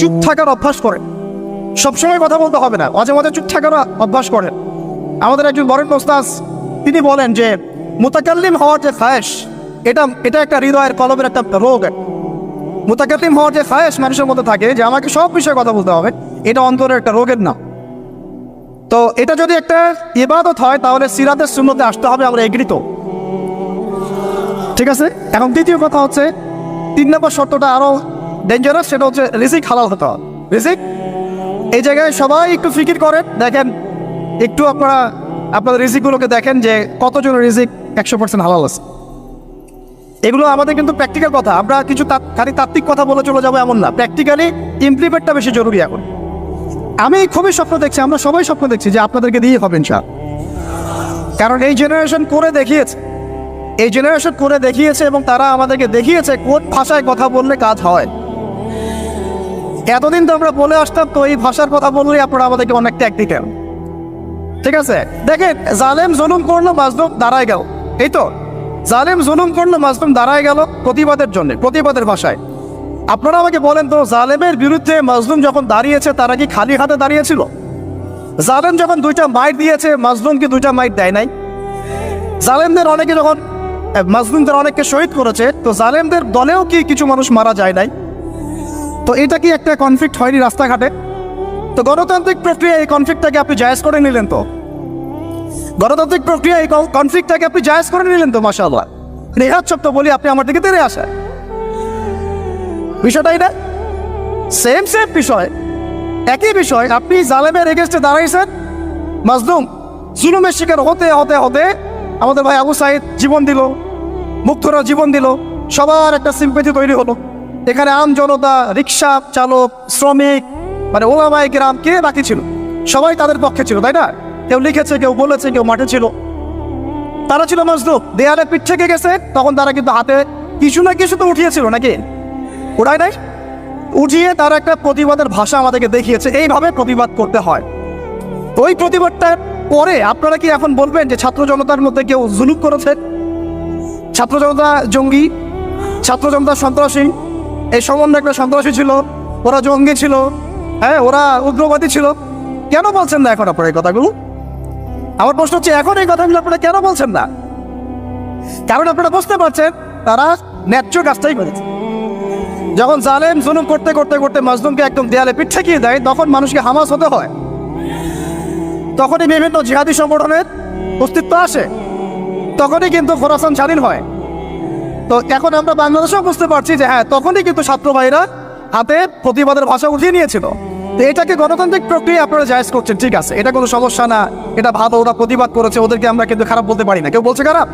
চুপ থাকার অভ্যাস করেন সবসময় কথা বলতে হবে না, মাঝে মাঝে চুপ থাকার অভ্যাস করেন। আমাদের একজন বরেন মোস্তাস তিনি বলেন যে, মোতাকাল্লিম হওয়ার যে খায়েশ, এটা এটা একটা হৃদয়ের কলমের একটা রোগ। মোতাকাল্লিম হওয়ার যে খায়েশ মানুষের মধ্যে থাকে, যে আমাকে সব বিষয়ে কথা বলতে হবে, এটা অন্তরের একটা রোগের নাম। তো এটা যদি একটা ইবাদত হয়, তাহলে সিরাতের শূন্যতে আসতে হবে, আমরা এগৃত ঠিক আছে? এখন দ্বিতীয় কথা হচ্ছে, তিন নম্বর শর্তটা আরও ডেঞ্জারাস সেটা হচ্ছে রিজিক হালাল হতে হবে। এই জায়গায় সবাই একটু ফিকির করেন, দেখেন, একটু আপনারা আপনাদের রিজিকগুলোকে দেখেন যে কতজন রিজিক একশো পার্সেন্ট হালাল আছে। এগুলো আমাদের কিন্তু প্র্যাকটিক্যাল কথা, আমরা কিছু খালি তাত্ত্বিক কথা বলে চলে যাব এমন না। প্র্যাকটিক্যালি ইমপ্লিমেন্টটা বেশি জরুরি এখন। আমি খুবই স্বপ্ন দেখছি, আমরা সবাই স্বপ্ন দেখছি যে আপনাদেরকে দিয়ে হবেন ইনশাল কারণ এই জেনারেশন করে দেখিয়েছে। এই জেনারেশন করে দেখিয়েছে এবং তারা আমাদেরকে দেখিয়েছে কোন ভাষায় কথা বললে কাজ হয়। এতদিন তো আমরা বলে আসতাম, তো এই ভাষার কথা বললেই আপনারা আমাদেরকে অনেক ট্যাগ দিতেন। ঠিক আছে? দেখেন, জালেম জুলুম করল, মাজলুম দাঁড়ায় গেল। এই তো, জালেম জুলুম করল, মাজলুম দাঁড়ায় গেল প্রতিবাদের জন্য, প্রতিবাদের ভাষায়। আপনারা আমাকে বলেন তো, জালেমের বিরুদ্ধে মাজলুম যখন দাঁড়িয়েছে, তারা কি খালি হাতে দাঁড়িয়েছিল? জালেম যখন দুইটা মাইট দিয়েছে, মাজলুম কি দুইটা মাইট দেয় নাই? জালেমদের অনেকে যখন মাজলুমদের অনেককে শহীদ করেছে, তো জালেমদের দলেও কি কিছু মানুষ মারা যায় নাই? তো এটা কি একটা কনফ্লিক্ট হয়নি রাস্তাঘাটে? তো গণতান্ত্রিক প্রক্রিয়া এই কনফ্লিক্টটাকে আপনি জায়েজ করে নিলেন তো? গণতান্ত্রিক প্রক্রিয়া এই কনফ্লিক্টটাকে আপনি জায়েজ করে নিলেন তো মাসাল্লাহ রেহাত শব্দ বলি, আপনি আমার দিকে তেরে আসেন। বিষয়টা এটা সেম সেম বিষয়। একই বিষয়, আপনি জালেমের এগেস্টে দাঁড়াইছেন। মাজলুম, জুলুমের শিকার হতে হতে হতে আমাদের ভাই আবু সাইদ জীবন দিল মুক্তরা জীবন দিল, সবার একটা সিম্পেথি তৈরি হলো। এখানে আম জনতা, রিক্সা চালক, শ্রমিক মানে ওলামাই গ্রাম কে বাকি ছিল? সবাই তাদের পক্ষে ছিল, তাই না? কেউ লিখেছে, কেউ বলেছে, কেউ মাঠে ছিল। তারা ছিল মজলুম। দেয়ালে পিঠ থেকে গেছে, তখন তারা কিন্তু হাতে কিছু না কিছু তো উঠিয়েছিল নাকি? ওটাই নাই? উঠিয়ে তারা একটা প্রতিবাদের ভাষা আমাদেরকে দেখিয়েছে, এইভাবে প্রতিবাদ করতে হয়। ওই প্রতিবাদটার পরে আপনারা কি এখন বলবেন যে ছাত্র জনতার মধ্যে কেউ জুলুক করেছে? ছাত্র জনতা জঙ্গি, ছাত্র জনতা সন্ত্রাসী এই সম্বন্ধে একটা সন্ত্রাসী ছিল, ওরা জঙ্গি ছিল হ্যাঁ ওরা উগ্রবাদী ছিল। কেন বলছেন না এখন আপনার এই কথাগুলো? আমার প্রশ্ন হচ্ছে, এখন এই কথাগুলো আপনারা কেন বলছেন না? কারণ আপনারা বুঝতে পারছেন, তারা ন্যায্য কাজটাই করেছে। যখন জালেম জুলুম করতে করতে করতে মাজলুমকে একদম দেয়ালে পিঠ ঠেকিয়ে দেয়, তখন মানুষকে হামাস হতে হয়। তখনই বিভিন্ন জিহাদি সংগঠনের অস্তিত্ব আসে। তখনই কিন্তু খোরাসান স্বাধীন হয়। তো এখন আমরা বাংলাদেশেও বুঝতে পারছি যে হ্যাঁ তখনই কিন্তু ছাত্র ভাইরা হাতে প্রতিবাদের ভাষা উঠিয়ে নিয়েছিল। তো এটাকে গণতান্ত্রিক প্রক্রিয়া আপনারা জায়জ করছেন, ঠিক আছে। এটা কোনো সমস্যা না, এটা ভালো, ওরা প্রতিবাদ করেছে, ওদেরকে আমরা কিন্তু খারাপ বলতে পারি না। কেউ বলছে খারাপ?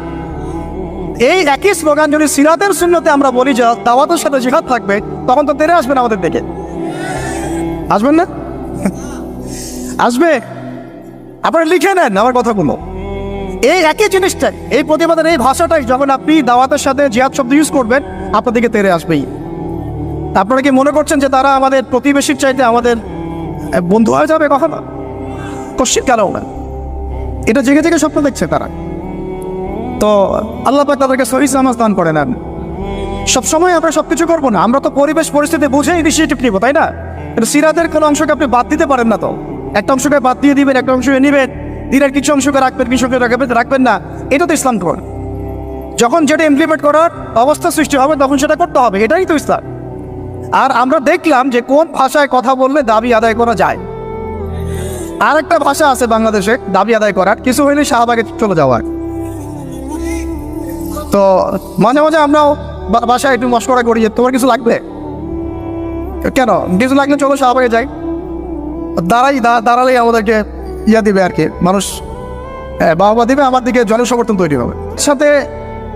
এই একই স্লোগান যদি সিরাতের শূন্যতে আমরা বলি যে দাওয়াতের সাথে জিহাদ থাকবে, তখন তো তেরে আসবেন আমাদের দেখে আসবেন না? আসবে? আপনারা লিখে নেন আমার কথাগুলো। এই একই জিনিসটাই এই প্রতিবাদের এই ভাষাটাই যখন আপনি দাওয়াতের সাথে জিহাদ শব্দ ইউজ করবেন আপনার দিকে তেরে আসবেই। আপনারা কি মনে করছেন যে তারা আমাদের প্রতিবেশীর চাইতে আমাদের বন্ধু হয়ে যাবে কখনো? কশ্চিত কেন না? এটা জেগে জেগে স্বপ্ন দেখছে তারা। তো আল্লাহ পাক তাদেরকে সহি সামাজ দান করে নেন। সবসময় আমরা সব কিছু করব না। আমরা তো পরিবেশ, পরিস্থিতি বুঝে ইনিশিয়েটিভ নিবো, তাই না? সিরাতের কোনো অংশকে আপনি বাদ দিতে পারেন না তো। একটা অংশকে বাদ দিয়ে দিবেন, একটা অংশকে নেবেন। দিনের কিছু অংশকে রাখবেন কিছু অংশকে রাখবেন রাখবেন না। এটা তো ইসলাম কর যখন যেটা ইমপ্লিমেন্ট করার অবস্থা সৃষ্টি হবে, তখন সেটা করতে হবে, এটাই তো ইসলাম। আর আমরা দেখলাম যে কোন ভাষায় কথা বললে দাবি আদায় করা যায়। আর একটা ভাষা আছে বাংলাদেশে, দাবি আদায় করার। কিছু হইলে শাহবাগে চলে যাওয়ার। তো মাঝে মাঝে আমরাও বাসায় একটু মস্করা করি তোমার কিছু লাগবে? কেন? কিছু লাগলে চলো শাহবাগে যাই। দাঁড়াই দাঁড়ালেই আমাদেরকে ইয়া দিবে আর কি, মানুষ বাবা দিবে, আমার দিকে জনসমর্থন তৈরি হবে। সাথে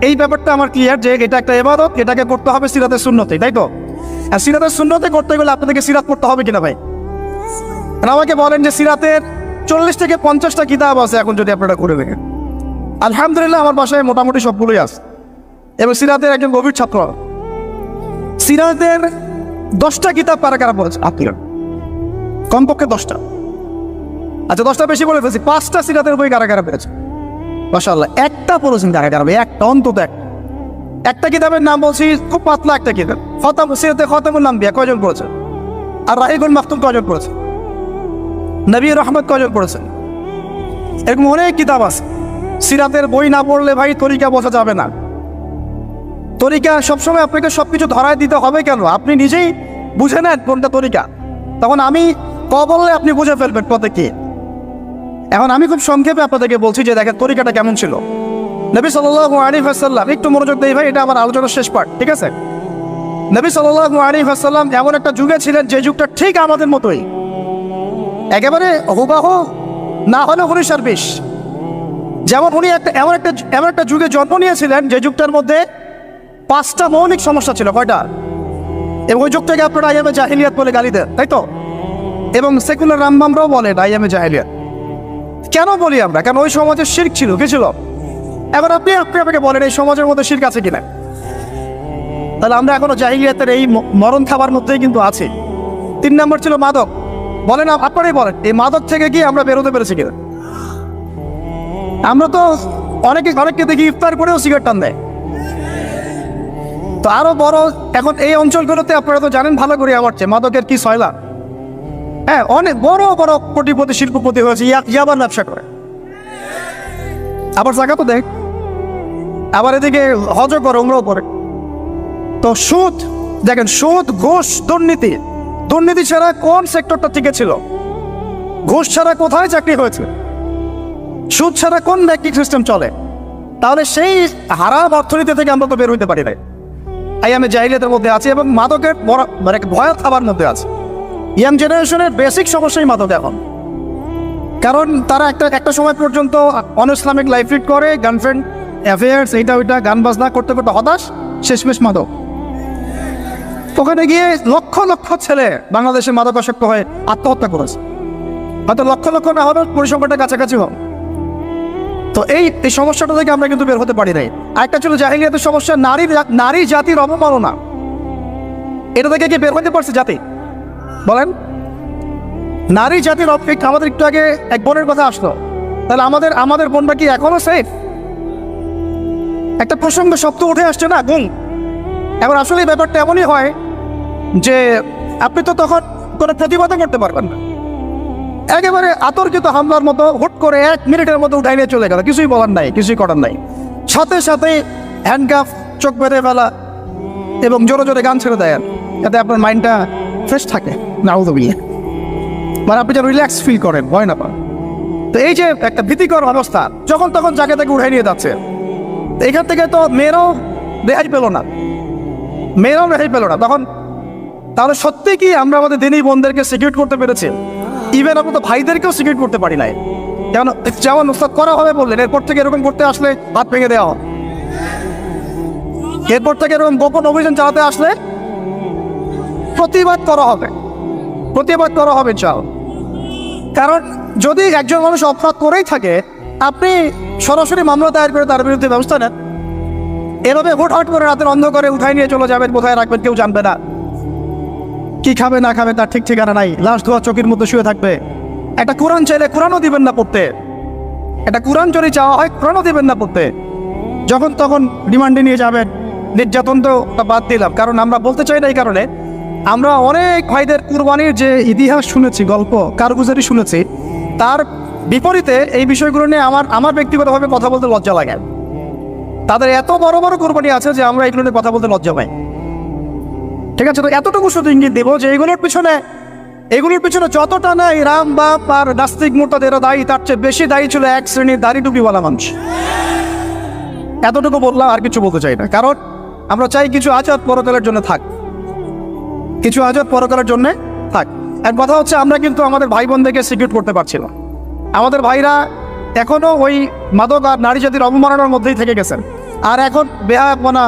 এই ব্যাপারটা আমার ক্লিয়ার যে এটা একটা এবাদত এটাকে করতে হবে সিরাতের শূন্যতে তাই তো? আর সিরাতের শূন্যতে করতে গেলে আপনাদেরকে সিরাত করতে হবে কিনা ভাই? আমাকে বলেন যে সিরাতের চল্লিশ থেকে পঞ্চাশটা কিতাব আছে এখন যদি আপনারা করে দেখেন। আলহামদুলিল্লাহ আমার বাসায় মোটামুটি সবগুলোই আছে। এবং সিরাতের একজন গভীর ছাত্র। সিরাতের দশটা কিতাব কারা কারা পড়েছে আপনি কমপক্ষে দশটা। আচ্ছা দশটা বেশি বলে ফেলছি। পাঁচটা সিরাতের বই কারা কারা পেয়েছে? মাসাল্লাহ একটা পড়েছেন কারা কারা একটা, অন্তত একটা। একটা কিতাবের নাম বলছি, খুব পাতলা একটা কিতাব। খতাম, সিরাতে খতামুল নাম বিয়া কয়জন পড়েছে? আর রাহিগুল মাহতুম কজন পড়েছে? নবী রহমত কজন পড়েছেন এরকম অনেক কিতাব আছে। সিরাতের বই না পড়লে ভাই তরিকা বোঝা যাবে না। তরিকা সবসময় আপনাকে সব কিছু ধরায় দিতে হবে কেন? আপনি নিজেই বুঝে নেন কোনটা তরিকা। তখন আমি ক বললে আপনি বুঝে ফেলবেন পথে কি। এখন আমি খুব সংক্ষেপে আপনাদেরকে বলছি যে দেখেন, তরিকাটা কেমন ছিল? নবী সাল্লাহ আলী হাসাল্লাম একটু মনোযোগ দেই ভাই, এটা আমার আলোচনার শেষ পার্ট ঠিক আছে? নবী সাল্লাহ আলী হাসাল্লাম এমন একটা যুগে ছিলেন যে যুগটা ঠিক আমাদের মতোই। একেবারে হুবাহ না হলে উনিশ আর যেমন উনি একটা, এমন একটা এমন একটা যুগে জন্ম নিয়েছিলেন যে যুগটার মধ্যে পাঁচটা মৌলিক সমস্যা ছিল, কয়টা? এবং ওই যুগটাকে আপনারা আইএমএ জাহিলিয়াত বলে গালি দেন, তাই তো? এবং সেকুলার রামবামরাও বলেন আইএমএ জাহিলিয়াত। কেন বলি আমরা? কারণ ওই সমাজে শির্ক ছিল? কি ছিল? এবার আপনি আপনি আপনাকে বলেন এই সমাজের মধ্যে শির্ক আছে কিনা? তাহলে আমরা এখনও জাহিলিয়াতের এই মরণ খাবার মধ্যেই কিন্তু আছি। তিন নম্বর ছিল মাদক। বলেন আপ- আপনারাই বলেন, এই মাদক থেকে কি আমরা বেরোতে পেরেছি কিনা? আমরা তো অনেকে অনেককে দেখি ইফতার করেও সিগারেট টান দেয়। তো আরও বড় এখন এই অঞ্চলগুলোতে আপনারা তো জানেন ভালো করে আমার চেয়ে, মাদকের কি সয়লা? হ্যাঁ অনেক বড় বড় কোটিপতি, শিল্পপতি হয়েছে, ইয়া ইয়াবার ব্যবসা করে। আবার জায়গা তো দেখ আবার এদিকে হজ করে, উমরাও করে। তো সুদ, দেখেন, সুদ, ঘোষ, দুর্নীতি। দুর্নীতি ছাড়া কোন সেক্টরটা টিকে ছিল? ঘুষ ছাড়া কোথায় চাকরি হয়েছে? সুদ ছাড়া কোন ব্যাংকিং সিস্টেম চলে? তাহলে সেই হারাম অর্থনীতি থেকে আমরা তো বের হইতে পারি নাই। আমি জাহিলিয়াতের মধ্যে আছি এবং মাদকের মানে ভয় খাবার মধ্যে আছে। ইয়াং জেনারেশনের বেসিক সমস্যাই মাদক এখন। কারণ তারা একটা একটা সময় পর্যন্ত অন ইসলামিক লাইফ লিড করে, গার্লফ্রেন্ড অ্যাফেয়ার্স, এইটা ওইটা, গান বাজনা করতে করতে হতাশ, শেষমেশ মাদক। ওখানে গিয়ে লক্ষ লক্ষ ছেলে বাংলাদেশের মাদকাসক্ত হয়ে আত্মহত্যা করেছে। হয়তো লক্ষ লক্ষ না হলেও পরিসংখ্যানটা কাছাকাছি হোক। তো এই এই সমস্যাটা থেকে আমরা কিন্তু বের হতে পারি নাই। আরেকটা ছিল জাহিলিয়াতের সমস্যা নারী নারী জাতির অবমাননা। এটা থেকে কি বের হতে পারছে জাতি? বলেন? নারী জাতির অপেক্ষা আমাদের একটু আগে এক বোনের কথা আসলো। তাহলে আমাদের আমাদের বোনটা কি এখনও সেফ একটা প্রসঙ্গ শব্দ উঠে আসছে না? গুম। এবার আসলে ব্যাপারটা এমনই হয় যে আপনি তো তখন কোনো প্রতিবাদও করতে পারবেন না। একেবারে আতর্কিত হামলার মতো হুট করে এক মিনিটের মতো উঠাই নিয়ে চলে গেল। কিছুই বলার নাই, কিছুই করার নাই। সাথে সাথে হ্যান্ডকাফ চোখ বেঁধে ফেলা এবং জোরে জোরে গান ছেড়ে দেয়। যাতে আপনার মাইন্ডটা ফ্রেশ থাকে নাউদবিয়ে মানে আপনি যেন রিল্যাক্স ফিল করেন ভয় না পান তো এই যে একটা ভীতিকর অবস্থা, যখন তখন জায়গা তাকে উঠাই নিয়ে যাচ্ছে। এখান থেকে তো মেয়েরাও রেহাই পেল না। মেয়েরাও রেহাই পেল না। তখন তাহলে সত্যি কি আমরা আমাদের দিনই বোনদেরকে সিকিউর করতে পেরেছি? ইভেন আমরা তো ভাইদেরকেও সিকিউর করতে পারি নাই। যেমন যেমন উস্তাদ করা হবে বললেন, এরপর থেকে এরকম করতে আসলে হাত ভেঙে দেওয়া। এরপর থেকে এরকম গোপন অভিযান চালাতে আসলে প্রতিবাদ করা হবে। প্রতিবাদ করা হবে চাও কারণ যদি একজন মানুষ অপরাধ করেই থাকে, আপনি সরাসরি মামলা দায়ের করে তার বিরুদ্ধে ব্যবস্থা নেন। এভাবে হুটহাট করে রাতের অন্ধকারে উঠাই নিয়ে চলে যাবেন, কোথায় রাখবেন কেউ জানবে না। কি খাবে, না খাবে তার ঠিক ঠিকানা নাই। লাশ ধোয়া চোখের মধ্যে শুয়ে থাকবে। একটা কোরআন চাইলে কোরআনও দিবেন না পড়তে। একটা কোরআন যদি চাওয়া হয়, কোরআনও দিবেন না পড়তে। যখন তখন ডিমান্ডে নিয়ে যাবেন। নির্যাতন তা বাদ দিলাম, কারণ আমরা বলতে চাই না এই কারণে। আমরা অনেক ভাইদের কুরবানির যে ইতিহাস শুনেছি, গল্প, কারগুজারি শুনেছি, তার বিপরীতে এই বিষয়গুলো নিয়ে আমার আমার ব্যক্তিগতভাবে কথা বলতে লজ্জা লাগে। তাদের এত বড় বড় কোরবানি আছে যে আমরা এগুলো নিয়ে কথা বলতে লজ্জা পাই। ঠিক আছে, তো এতটুকু শুধু ইঙ্গিত দেবো যে এগুলোর পিছনে এগুলোর পিছনে যতটা নাই রাম, বাপ আর নাস্তিক মোর্তাদেরও দায়ী, তার চেয়ে বেশি দায়ী ছিল এক শ্রেণির দাড়ি টুপিওয়ালা মানুষ। এতটুকু বললাম আর কিছু বলতে চাই না। কারণ আমরা চাই কিছু আজাদ পরকালের জন্য থাক। কিছু আজাদ পরকালের জন্য থাক। এক কথা হচ্ছে, আমরা কিন্তু আমাদের ভাই বোনদেরকে সিকিউর করতে পারছি না। আমাদের ভাইরা এখনও ওই মাদক আর নারী জাতির অবমাননার মধ্যেই থেকে গেছেন। আর এখন বেহায়াপনা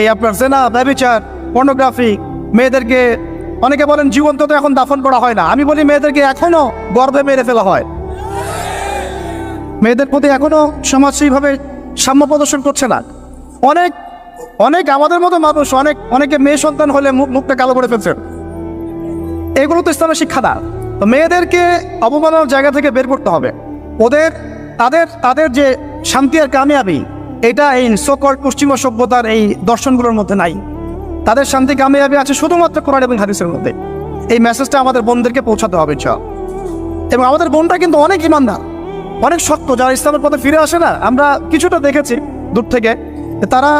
এই আপনার সেনা ব্যবিচার পর্নোগ্রাফি মেয়েদেরকে, অনেকে বলেন জীবন্ত তো এখন দাফন করা হয় না। আমি বলি মেয়েদেরকে এখনও গর্বে মেরে ফেলা হয়। মেয়েদের প্রতি এখনও সমাজ সেইভাবে সাম্য প্রদর্শন করছে না। অনেক অনেক আমাদের মতো মানুষ, অনেক অনেকে মেয়ে সন্তান হলে মুখ মুখটা কালো করে ফেলছে। এগুলো তো ইসলামের শিক্ষা তো মেয়েদেরকে অবমাননার জায়গা থেকে বের করতে হবে। ওদের তাদের তাদের যে শান্তি আর কামিয়াবি, এটা এই সকল পশ্চিমা সভ্যতার এই দর্শনগুলোর মধ্যে নাই। তাদের শান্তি, কামিয়াবি আছে শুধুমাত্র কোরআন এবং হাদিসের মধ্যে। এই মেসেজটা আমাদের বোনদেরকে পৌঁছাতে হবে, ইনশাআল্লাহ। এবং আমাদের বোনটা কিন্তু অনেক ইমানদার, অনেক শক্ত, যারা ইসলামের পথে ফিরে আসে না। আমরা কিছুটা দেখেছি দূর থেকে তারা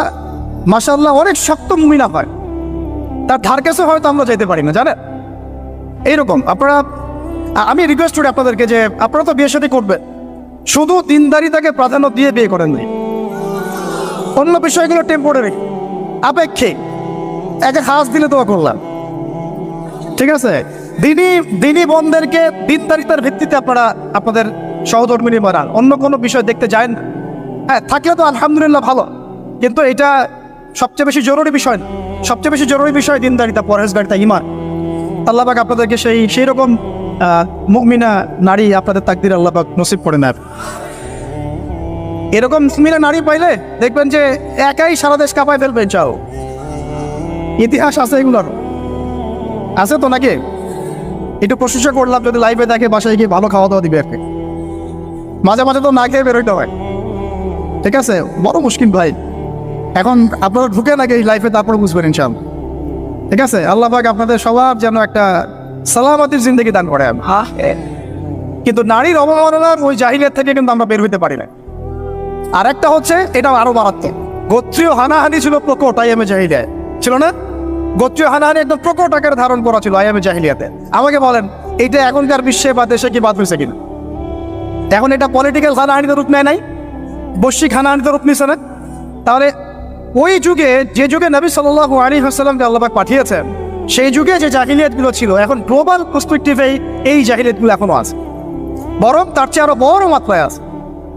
মাসাল্লাহ অনেক শক্ত মুমিনা হয়। তার ধার কাছে হয়তো আমরা যেতে পারি না, জানেন? এইরকম, আপনারা, আমি রিকোয়েস্ট করি আপনাদেরকে যে আপনারা তো বিয়ে সাথে করবেন। শুধু দিনদারিতাকে প্রাধান্য দিয়ে বিয়ে করেন নাই। অন্য বিষয়গুলো টেম্পোরারি আপেক্ষিক। একে হাস দিলে তো করলাম। ঠিক আছে? দিনই দিনই বন্ধেরকে দিনদারিতার ভিত্তিতে আপনারা, আপনাদের সহধর্মিনী বানান। অন্য কোনো বিষয় দেখতে যায় না। হ্যাঁ থাকলে তো আলহামদুলিল্লাহ ভালো। কিন্তু এটা সবচেয়ে বেশি জরুরি বিষয় না। সবচেয়ে বেশি জরুরি বিষয় দিনদারিতা, পরহেজগারিতা ইমান আল্লাহ পাক আপনাদেরকে সেই সেই রকম মুমিনা নারী আপনাদের তাকদির আল্লাহ পাক নসিব করে নেয়। এরকম মুমিনা নারী পাইলে দেখবেন যে একাই সারা দেশ কাঁপায় ফেলবেন চাও ইতিহাস আছে এগুলোর। আছে তো নাকি? একটু প্রশংসা করলাম, যদি লাইভে দেখে বাসায় গিয়ে ভালো খাওয়া দাওয়া দিবে মাঝে মাঝে তো না খেয়ে বেরোইতে হয়। ঠিক আছে? বড় মুশকিল ভাই। এখন আপনারা ঢুকে নাকি এই লাইফে তারপরে বুঝবেন ইনশাল ঠিক আছে? আল্লাহ পাক আপনাদের সবার যেন একটা সালামাতির জিন্দগি দান করে কিন্তু নারীর অবমাননার ওই জাহিলিয়াত থেকে কিন্তু আমরা বের হইতে পারি না আর একটা হচ্ছে এটা আরও মারাত্মক। গোত্রীয় হানাহানি ছিল প্রকট আইএমএ জাহিলিয়ায়। ছিল না? গোত্রীয় হানাহানি একদম প্রকট আকারে ধারণ করা ছিল আইএমএ জাহিলিয়াতে। আমাকে বলেন এটা এখনকার বিশ্বে বা দেশে কি বাদ হয়েছে কিনা? এখন এটা পলিটিক্যাল হানাহানিতে রূপ নেয় নাই? বৈশ্বিক হানাহানিতে রূপ নিছে না? তাহলে ওই যুগে যে যুগে নবী সাল্লাহ আলী হাসালামকে আল্লাহবাক পাঠিয়েছেন, সেই যুগে যে জাহিলিয়াতগুলো ছিল, এখন গ্লোবাল পার্সপেক্টিভে এই জাহিলিয়াতগুলো এখনও আছে। বরং তার চেয়ে আরও বড় মাত্রায় আছে।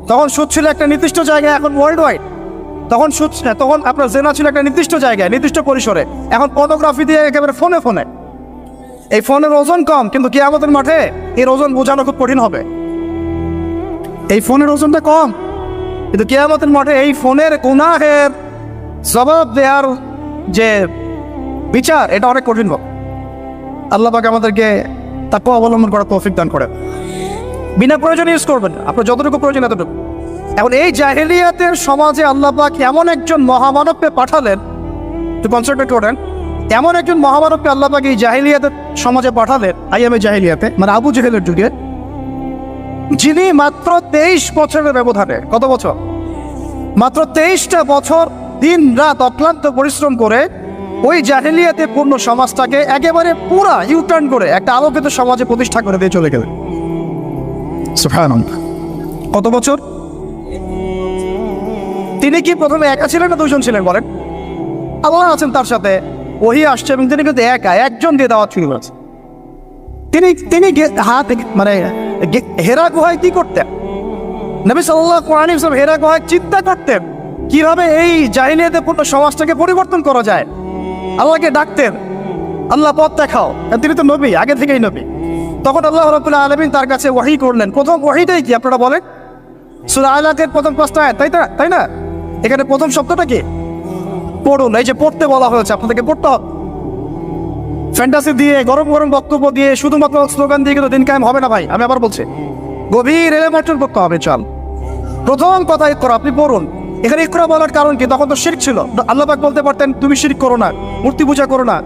তখন সুদ ছিল একটা নির্দিষ্ট জায়গায়, এখন ওয়ার্ল্ড ওয়াইড তখন সুদ তখন আপনার জেনা ছিল একটা নির্দিষ্ট জায়গায়, নির্দিষ্ট পরিসরে। এখন পর্নোগ্রাফি দিয়ে একেবারে ফোনে ফোনে এই ফোনের ওজন কম, কিন্তু কি আমাদের মাঠে এর ওজন বোঝানো খুব কঠিন হবে। এই ফোনের ওজনটা কম, কিন্তু কেয়ামতের মাঠে এই ফোনের গুনাহের জবাব দেওয়ার যে বিচার, এটা অনেক কঠিন আল্লাহ পাক আমাদেরকে তাকে অবলম্বন করার তৌফিক দান করে বিনা প্রয়োজনে ইউজ করবেন আপনার যতটুকু প্রয়োজন এতটুকু। এখন এই জাহেলিয়াতের সমাজে আল্লাহ পাক এমন একজন মহামানবকে পাঠালেন একটু কনসেন্ট্রেট করেন এমন একজন মহামানবকে আল্লাহ পাক এই জাহেলিয়াতের সমাজে পাঠালেন আইএমএ জাহেলিয়াতে মানে আবু জেহেলের যুগে, যিনি মাত্র তেইশ বছরের ব্যবধানে, কত বছর? মাত্র তেইশটা বছর দিন রাত অক্লান্ত পরিশ্রম করে ওই জাহেলিয়াতে পূর্ণ সমাজটাকে একেবারে পুরা ইউটার্ন করে একটা আলোকিত সমাজে প্রতিষ্ঠা করে দিয়ে চলে সুবহানাল্লাহ। কত বছর? তিনি কি প্রথমে একা ছিলেন না দুজন ছিলেন বলেন? আল্লাহ আছেন তার সাথে, ওহি আসছে এবং তিনি কিন্তু একা, একজন দিয়ে দাওয়াত শুরু করেছে। তিনি তিনি হাত মানে হেরা গুহায় কি করতেন? নবী সাল্লাহ কোরআন হেরা গুহায় চিন্তা করতেন। কীভাবে এই জাহিলিয়াতে পূর্ণ সমাজটাকে পরিবর্তন করা যায়? আল্লাহকে ডাকতেন, আল্লাহ পথ দেখাও। তিনি তো নবী, আগে থেকেই নবী। তখন আল্লাহ রবুল্লাহ আলমিন তার কাছে ওয়াহি করলেন। প্রথম ওয়াহিটাই কি, আপনারা বলেন? সুরা আলাকের প্রথম পাঁচটা তাই না তাই না? এখানে প্রথম শব্দটা কি? পড়ুন, এই যে পড়তে বলা হয়েছে, আপনাদেরকে পড়তে হবে। ফ্যান্টাসি দিয়ে, গরম গরম বক্তব্য দিয়ে, শুধুমাত্র স্লোগান দিয়ে কিন্তু দিন কায়েম হবে না ভাই, আমি আবার বলছি। গভীর এলেমেন্টের করতে হবে, চল। প্রথম কথা ইকরা আপনি পড়ুন। এখানে ইকরা বলার কারণ কি? তখন তো শিরক ছিল। আল্লাহ পাক বলতে পারতেন, তুমি শিরক করো না, মূর্তি পূজা করো না।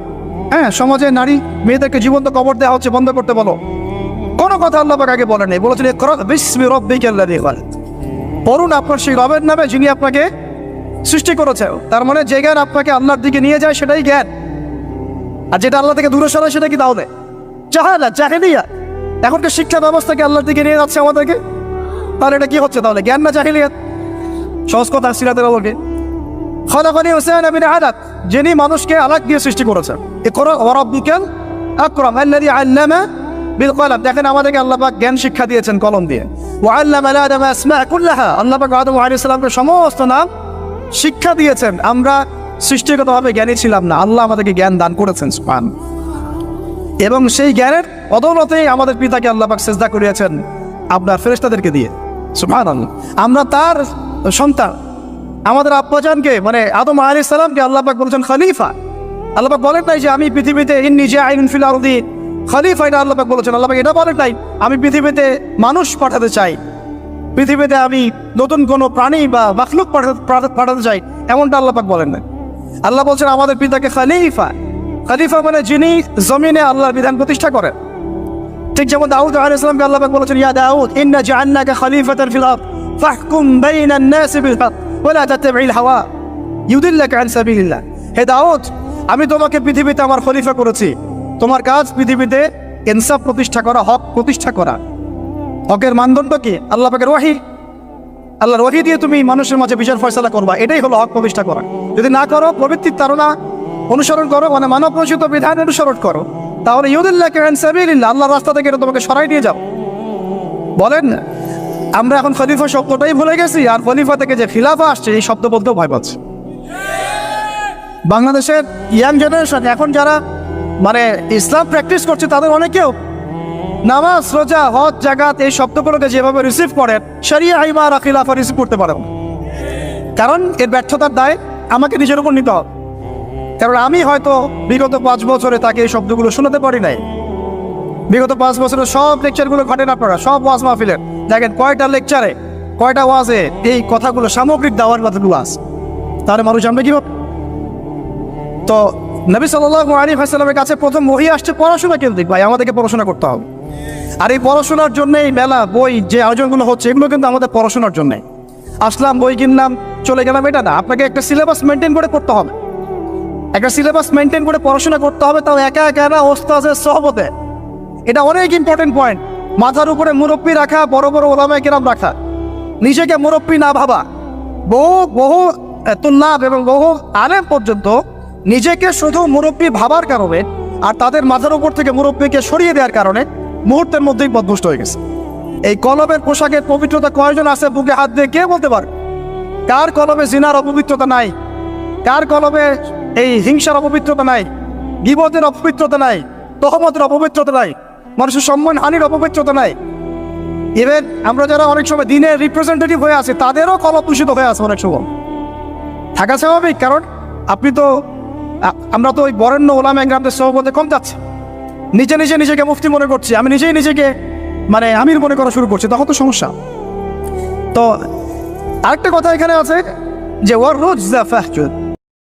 হ্যাঁ সমাজে নারী মেয়েদেরকে জীবন্ত কবর দেওয়া হচ্ছে, বন্ধ করতে বলো। কোনো কথা আল্লাহ আগে আগে বলেন বলেছেন বিসমি রাব্বিকা খালাক। পড়ুন আপনার সেই রবের নামে যিনি আপনাকে সৃষ্টি করেছে। তার মানে যে জ্ঞান আপনাকে আল্লাহর দিকে নিয়ে যায়, সেটাই জ্ঞান। আর যেটা আল্লাহ থেকে দূরে সরায়, সেটা কি তাহলে? জাহালা, জাহেলিয়া। এখনকার শিক্ষা ব্যবস্থাকে আল্লাহর দিকে নিয়ে যাচ্ছে আমাদেরকে। তাহলে এটা কি হচ্ছে তাহলে? জ্ঞান না জাহিলিয়াত? সহজ কথা সিরাতের আলোকে। খলাফানি হোসেন আবিন আদাত যিনি মানুষকে আলাক দিয়ে সৃষ্টি করেছেন। এ করো ওরাব্বিকাল আকরাম, আল্লাযী আল্লামা বিল কলম। দেখেন আমাদেরকে আল্লাপাক জ্ঞান শিক্ষা দিয়েছেন কলম দিয়ে। ওয়া আল্লামা আদম আসমা আল্লাহ আদম সমস্ত নাম শিক্ষা দিয়েছেন। আমরা সৃষ্টিগতভাবে জ্ঞানী ছিলাম না। আল্লাহ আমাদেরকে জ্ঞান দান করেছেন, সুবহান। এবং সেই জ্ঞানের অদৌলতেই আমাদের পিতাকে আল্লাহ পাক সেজদা করিয়েছেন আপনার ফেরেশতাদেরকে দিয়ে। সুবহান আমরা তার সন্তান। আমাদের আব্বাজানকে মানে আদম আলাইহিস সালামকে আল্লাহ পাক বলেছেন খলিফা। আল্লাহ পাক বলেন নাই যে, আমি পৃথিবীতে ইন্নি আইন ফিল আরদি। খলিফা এটা আল্লাহ পাক বলেছেন। আল্লাহ পাক এটা বলেন নাই, আমি পৃথিবীতে মানুষ পাঠাতে চাই। পৃথিবীতে আমি নতুন কোনো প্রাণী বা মাখলুক পাঠাতে চাই। এমনটা আল্লাহ পাক বলেন না আল্লাহ বলছেন, আমাদের পিতাকে খালিফা। খালিফা মানে যিনি জমিনে আল্লাহর বিধান প্রতিষ্ঠা করেন। ঠিক যেমন দাউদ আলাইহিস সালামকে আল্লাহ পাক বলেছেন, ইয়া দাউদ, ইন্না জাআলনাকা খলিফাতান ফিল আরদ। বাইনান নাসি বিল হক ওয়া লা তাত্তাবি'ল হাওয়া ইউদিল্লাকা আন সাবিলিল্লাহ হে দাউদ, আমি তোমাকে পৃথিবীতে আমার খলিফা করেছি। তোমার কাজ পৃথিবীতে ইনসাফ প্রতিষ্ঠা করা, হক প্রতিষ্ঠা করা। হকের মানদণ্ড কি? আল্লাহ পাকের ওয়াহি। আল্লাহর ওয়াহি দিয়ে তুমি মানুষের মাঝে বিচার ফয়সালা করবা। এটাই হলো হক প্রতিষ্ঠা করা। যদি না করো, প্রবৃত্তির তারা অনুসরণ করো মানে মানব রচিত বিধান অনুসরণ করো, তাহলে ইউদুল্লাহ কেন সাবিলিল্লাহ, আল্লাহর রাস্তা থেকে তোমাকে সরাই নিয়ে যাও। বলেন আমরা এখন খলিফা শব্দটাই ভুলে গেছি, আর খলিফা থেকে যে খিলাফা আসছে, এই শব্দ বলতেও ভয় পাচ্ছে। বাংলাদেশের ইয়াং জেনারেশন, এখন যারা মানে ইসলাম প্র্যাকটিস করছে, তাদের অনেকেও নামাজ, রোজা, হজ জাগাত এই শব্দগুলোকে যেভাবে রিসিভ করেন সারিয়া আর খিলাফা রিসিভ করতে পারেন কারণ এর ব্যর্থতার দায় আমাকে নিজের উপর নিতে হবে। কারণ আমি হয়তো বিগত পাঁচ বছরে তাকে এই শব্দগুলো শোনাতে পারি নাই। বিগত পাঁচ বছরের সব লেকচারগুলো ঘটেন আপনারা, সব ওয়াজ মাহফিলের। দেখেন কয়টা লেকচারে কয়টা ওয়াজে এই কথাগুলো সামগ্রিক দাওয়ার কথাগুলো আস তাহলে মানুষ জানবে কীভাবে? তো নবী সাল্লাহ আলী ভাইসালামের কাছে প্রথম মহি আসছে পড়াশোনা কেন্দ্রিক, ভাই, আমাদেরকে পড়াশোনা করতে হবে। আর এই পড়াশোনার জন্য এই মেলা বই যে আয়োজনগুলো হচ্ছে, এগুলো কিন্তু আমাদের পড়াশোনার জন্যে। আসলাম, বই কিনলাম, চলে গেলাম, এটা না। আপনাকে একটা সিলেবাস মেনটেন করে করতে হবে। একটা সিলেবাস মেনটেন করে পড়াশোনা করতে হবে, তাও একা একা না ওস্তাজের সহবতে। এটা অনেক ইম্পর্টেন্ট পয়েন্ট মাথার উপরে মুরব্বী রাখা, বড় বড় ওলামায় কেরাম রাখা। নিজেকে মুরব্বী না ভাবা। বহু বহু তুল্লাভ এবং বহু আলেম পর্যন্ত নিজেকে শুধু মুরব্বী ভাবার কারণে আর তাদের মাথার উপর থেকে মুরব্বীকে সরিয়ে দেওয়ার কারণে মুহূর্তের মধ্যেই বদভুষ্ট হয়ে গেছে। এই কলমের পোশাকের পবিত্রতা কয়জন আছে বুকে হাত দিয়ে কে বলতে পারে? কার কলমে জিনার অপবিত্রতা নাই? কার কলমে এই হিংসার অপবিত্রতা নাই? গিবতের অপবিত্রতা নাই? তহমতের অপবিত্রতা নাই? মানুষের সম্মান, হানির অপবিত্রতা নাই। ইভেন আমরা যারা অনেক সময় দিনের রিপ্রেজেন্টেটিভ হয়ে আছে, তাদেরও কলম দূষিত হয়ে আছে অনেক সময়। থাকা স্বাভাবিক, কারণ আপনি তো আমরা তো ওই বরেণ্য ওলাম গ্রামদের সহবতে কম যাচ্ছে। নিজে নিজে নিজেকে মুফতি মনে করছি, আমি নিজেই নিজেকে মানে আমির মনে করা শুরু করছি, তখন তো সমস্যা। তো আরেকটা কথা এখানে আছে যে ওয়ার রোজ ফাহজুদ